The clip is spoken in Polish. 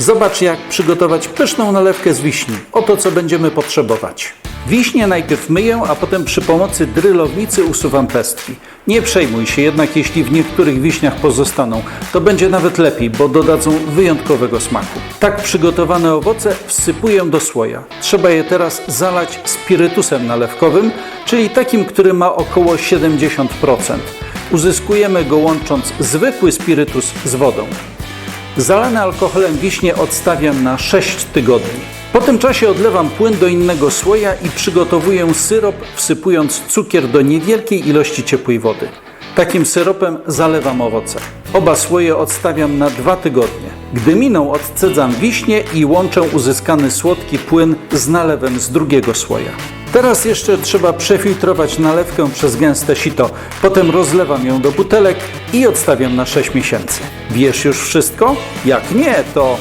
Zobacz, jak przygotować pyszną nalewkę z wiśni. Oto co będziemy potrzebować. Wiśnie najpierw myję, a potem przy pomocy drylownicy usuwam pestki. Nie przejmuj się jednak, jeśli w niektórych wiśniach pozostaną. To będzie nawet lepiej, bo dodadzą wyjątkowego smaku. Tak przygotowane owoce wsypuję do słoja. Trzeba je teraz zalać spirytusem nalewkowym, czyli takim, który ma około 70%. Uzyskujemy go łącząc zwykły spirytus z wodą. Zalane alkoholem wiśnie odstawiam na 6 tygodni. Po tym czasie odlewam płyn do innego słoja i przygotowuję syrop, wsypując cukier do niewielkiej ilości ciepłej wody. Takim syropem zalewam owoce. Oba słoje odstawiam na 2 tygodnie. Gdy miną, odcedzam wiśnie i łączę uzyskany słodki płyn z nalewem z drugiego słoja. Teraz jeszcze trzeba przefiltrować nalewkę przez gęste sito. Potem rozlewam ją do butelek i odstawiam na 6 miesięcy. Wiesz już wszystko? Jak nie, to